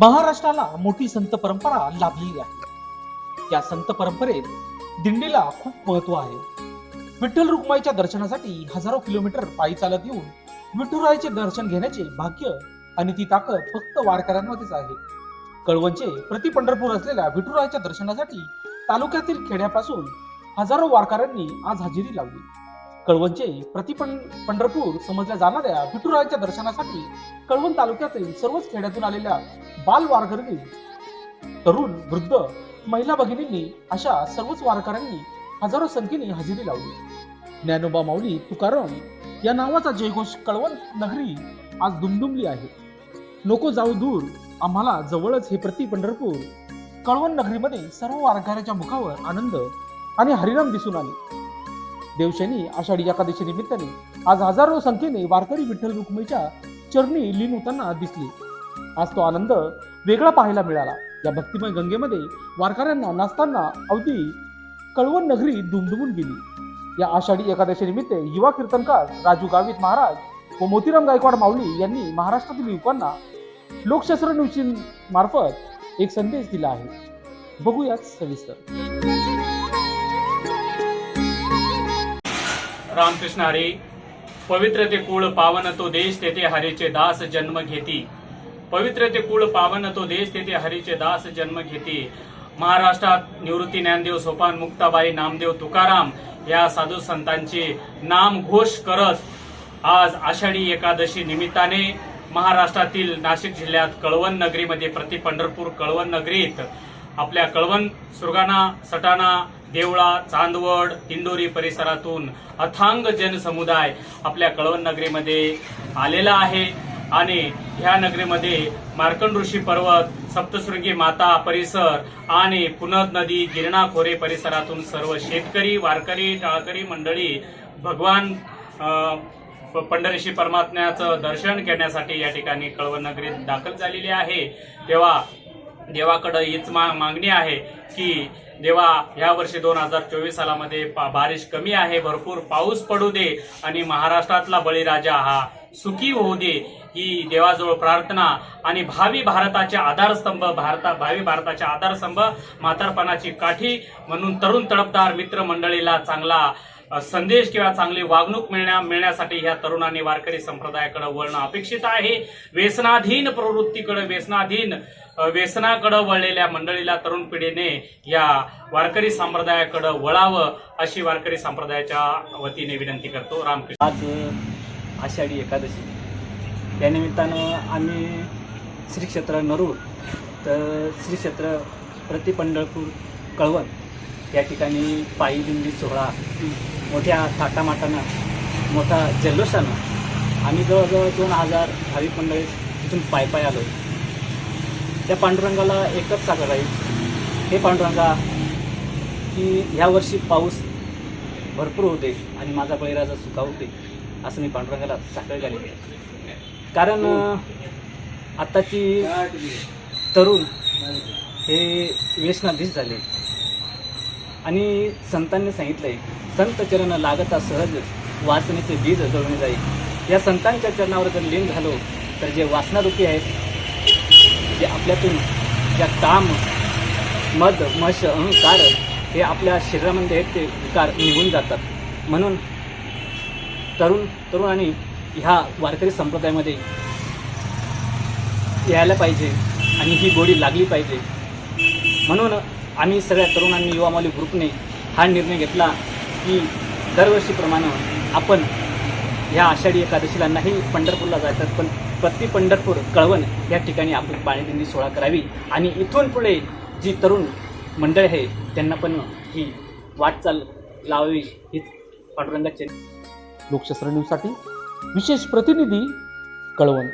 महाराष्ट्राला मोठी संत परंपरा लाभलेली आहे. या संत परंपरेत दिंडीला खूप महत्त्व आहे. विठ्ठल रुक्माईच्या दर्शनासाठी हजारो किलोमीटर पायी चालत येऊन विठुरायचे दर्शन घेण्याचे भाग्य आणि ती ताकद फक्त वारकऱ्यांमध्येच आहे. कळवणचे प्रति पंढरपूर असलेल्या विठुरायाच्या दर्शनासाठी तालुक्यातील खेड्यापासून हजारो वारकऱ्यांनी आज हजेरी लावली. कळवणचे प्रतिपण पंढरपूर समजल्या जाणाऱ्या विठुरायाच्या दर्शनासाठी कळवण तालुक्यातील सर्वच खेड्यातून आलेल्या बाल वारकरी तरुण वृद्ध महिला भगिनींनी अशा सर्वच वारकऱ्यांनी हजारो संख्येने हजेरी लावली. ज्ञानोबा माऊली तुकाराम या नावाचा जयघोष कळवण नगरी आज दुमदुमली आहे. नको जाऊ दूर आम्हाला जवळच हे प्रति पंढरपूर. कळवण नगरीमध्ये सर्व वारकऱ्याच्या मुखावर आनंद आणि हरिनाम दिसून आले. देवशनी आषाढी एकादशी निमित्ताने आज हजारो संख्येने वारकरी विठ्ठल रुक्मिणीच्या चरणी लीन होताना दिसली. आज तो आनंद वेगळा पाहायला मिळाला. या भक्तिमय गंगेमध्ये वारकऱ्यांना नाचताना अवधी कळवण नगरी दुमदुमून गेली. या आषाढी एकादशी निमित्त युवा कीर्तनकार राजू गावित महाराज व मोतीराम गायकवाड माऊली यांनी महाराष्ट्रातील युवकांना लोकशास्त्र न्यूज मार्फत एक संदेश दिला आहे. बघूयात सविस्तर. रामकृष्ण हरी पवित्र ते कुळ पावन तो देश तेथे हरीचे दास जन्म घेती. पवित्र ते कुळ पावन तो देश तेथे हरीचे दास जन्म घेती. महाराष्ट्रात निवृत्ती ज्ञानदेव सोपान मुक्ताबाई नामदेव तुकाराम या साधू संतांचे नाम घोष करत आज आषाढी एकादशी निमित्ताने महाराष्ट्रातील नाशिक जिल्ह्यात कळवण नगरीमध्ये प्रति पंढरपूर कळवण नगरीत आपल्या कळवण सुरगाणा सटाणा देवळा चांदवड तिंडोरी परिसरातून अथांग जनसमुदाय आपल्या कळवण नगरीमध्ये आलेला आहे. आणि ह्या नगरीमध्ये मार्कंड ऋषी पर्वत सप्तशृंगी माता परिसर आणि पुनद नदी गिरणा खोरे परिसरातून सर्व शेतकरी वारकरी टाळकरी मंडळी भगवान प- पंढरीशी परमात्म्याचं दर्शन घेण्यासाठी या ठिकाणी कळवण नगरीत दाखल झालेली आहे. तेव्हा देवाकडं हीच मा मागणी आहे की देवा ह्या वर्षी दोन हजार चोवीस सालामध्ये पा- बारिश कमी आहे भरपूर पाऊस पडू दे आणि महाराष्ट्रातला बळीराजा हा सुखी होऊ दे ही देवाजवळ प्रार्थना आणि भावी भारताचे आधारस्तंभ भारता भावी भारताचे आधारस्तंभ म्हातारपणाची काठी म्हणून तरुण तडपदार मित्रमंडळीला चांगला संदेश किंवा चांगली वागणूक मिळण्या मिळण्यासाठी ह्या तरुणांनी वारकरी संप्रदायाकडे वळणं अपेक्षित आहे. व्यसनाधीन प्रवृत्तीकडे व्यसनाधीन व्यसनाकडे वळलेल्या मंडळीला तरुण पिढीने या वारकरी संप्रदायाकडे वळावं अशी वारकरी संप्रदायाच्या वतीने विनंती करतो. रामकृष्ण. आज आषाढी एकादशी. या निमित्तानं आम्ही श्री क्षेत्र नरूर तर श्री क्षेत्र प्रतिपंढरपूर कळवण या ठिकाणी पायी दिंडी सोहळा मोठ्या थाटामाटानं मोठा जल्लोषानं आम्ही जवळजवळ दोन हजार भाविक मंडळी तिथून पाय पाय आलो त्या पांडुरंगाला एकच सागर राहील हे पांडुरंगा की ह्या वर्षी पाऊस भरपूर होते आणि माझा बळीराजा होते असं मी पांडुरंगाला साखर घाली कारण आत्ताची तरुण हे व्यसनाधीश झाले. आणि संतांनी सांगितलंय संत चरण लागता सहज वाचनेचे बीज जळून जाईल. या संतांच्या चरणावर जर लीन झालो तर जे वासनारूपी आहेत जे आपल्यातून ज्या काम मद मश अहंकार हे आपल्या शरीरामध्ये आहेत ते विकार निघून जातात. म्हणून तरुण तरुणांनी ह्या वारकरी संप्रदायामध्ये यायला पाहिजे आणि ही गोडी लागली पाहिजे. म्हणून आम्ही सगळ्या तरुणांनी युवा मौलिक ग्रुपने हा निर्णय घेतला की दरवर्षीप्रमाणे आपण ह्या आषाढी एकादशीला नाही पंढरपूरला जायचं पण प्रति पंढरपूर कळवण या ठिकाणी आपण पाणीदिंडी सोहळा करावी. आणि इथून पुढे जी तरुण मंडळ आहे त्यांना पण ही वाटचाल लावावी हीच पांडुरंगाचे. लोकशास्त्र न्यूजसाठी विशेष प्रतिनिधी कळवण.